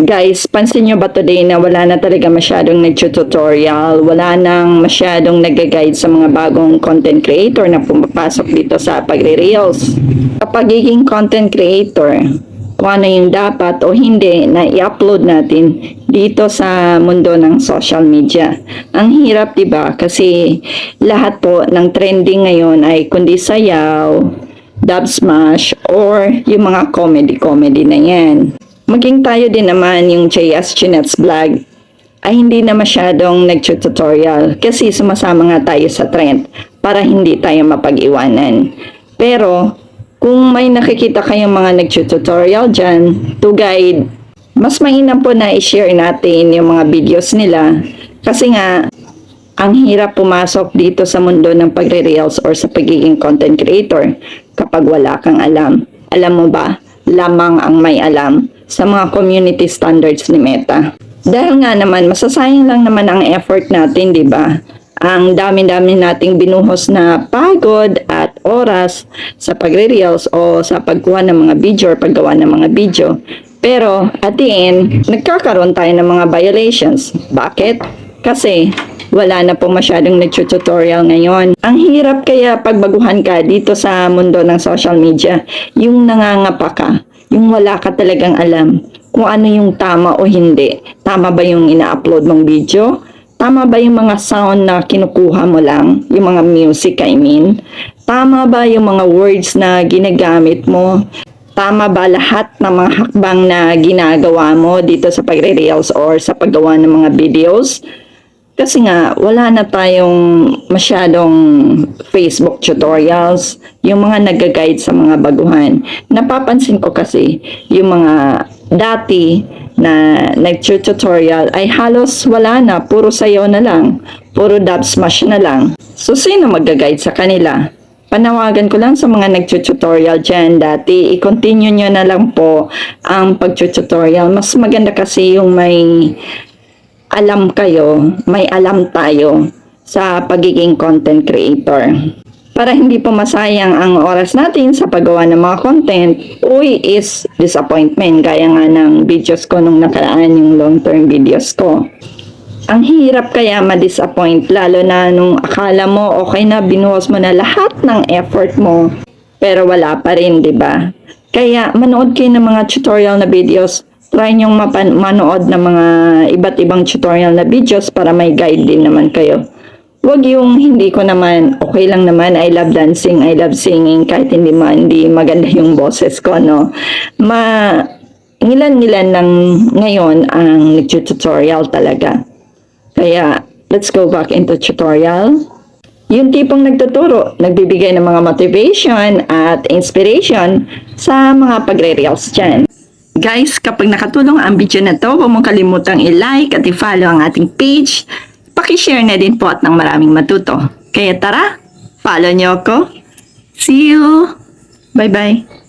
Guys, pansin nyo ba today na wala na talaga masyadong nag-tutorial, wala nang masyadong nag-guide sa mga bagong content creator na pumapasok dito sa pagre-reels. Sa pagiging content creator, kung ano yung dapat o hindi na i-upload natin dito sa mundo ng social media. Ang hirap 'di ba? Kasi lahat po ng trending ngayon ay kundi sayaw, dub smash, or yung mga comedy-comedy na yan. Maging tayo din naman yung JS Chinets vlog ay hindi na masyadong nag-tutorial kasi sumasama nga tayo sa trend para hindi tayo mapag-iwanan. Pero kung may nakikita kayong mga nag-tutorial dyan to guide, mas mainam po na i-share natin yung mga videos nila kasi nga ang hirap pumasok dito sa mundo ng pagre-reels or sa pagiging content creator kapag wala kang alam. Alam mo ba, lamang ang may alam sa mga community standards ni Meta. Dahil nga naman, masasayang lang naman ang effort natin, di ba? Ang dami-dami nating binuhos na pagod at oras sa pagre-reels o sa pagkuha ng mga video or paggawa ng mga video. Pero at the end, nagkakaroon tayo ng mga violations. Bakit? Kasi wala na po masyadong nag-tutorial ngayon. Ang hirap kaya pagbaguhan ka dito sa mundo ng social media, yung nangangapa ka, yung wala ka talagang alam kung ano yung tama o hindi. Tama ba yung ina-upload mong video? Tama ba yung mga sound na kinukuha mo lang? Yung mga music, I mean? Tama ba yung mga words na ginagamit mo? Tama ba lahat ng mga hakbang na ginagawa mo dito sa pagre-reels or sa paggawa ng mga videos? Kasi nga, wala na tayong masyadong Facebook tutorials, yung mga nag-guide sa mga baguhan. Napapansin ko kasi, yung mga dati na nag-tutorial ay halos wala na, puro sayo na lang, puro dub smash na lang. So, sino mag-guide sa kanila? Panawagan ko lang sa mga nag-tutorial dyan dati, i-continue nyo na lang po ang pag-tutorial. Mas maganda kasi yung may alam kayo, may alam tayo sa pagiging content creator. Para hindi po masayang ang oras natin sa paggawa ng mga content, uy is disappointment. Gaya nga ng videos ko nung nakaraan, yung long-term videos ko. Ang hirap kaya ma-disappoint, lalo na nung akala mo okay na, binuhos mo na lahat ng effort mo, pero wala pa rin, di ba? Kaya manood kayo ng mga tutorial na videos, try nyong mapan- manood ng mga iba't ibang tutorial na videos para may guide din naman kayo. Huwag yung hindi ko naman, okay lang naman, I love dancing, I love singing, kahit hindi, ma, hindi maganda yung boses ko, no? Ma, ngilan-ngilan lang ngayon ang nag-tutorial talaga. Kaya, let's go back into tutorial. Yung tipong nagtuturo, nagbibigay ng mga motivation at inspiration sa mga pagre-reels dyan. Guys, kapag nakatulong ang video na to, huwag mong kalimutang i-like at i-follow ang ating page. Pakishare na din po at ng maraming matuto. Kaya tara, follow nyo ako. See you! Bye-bye!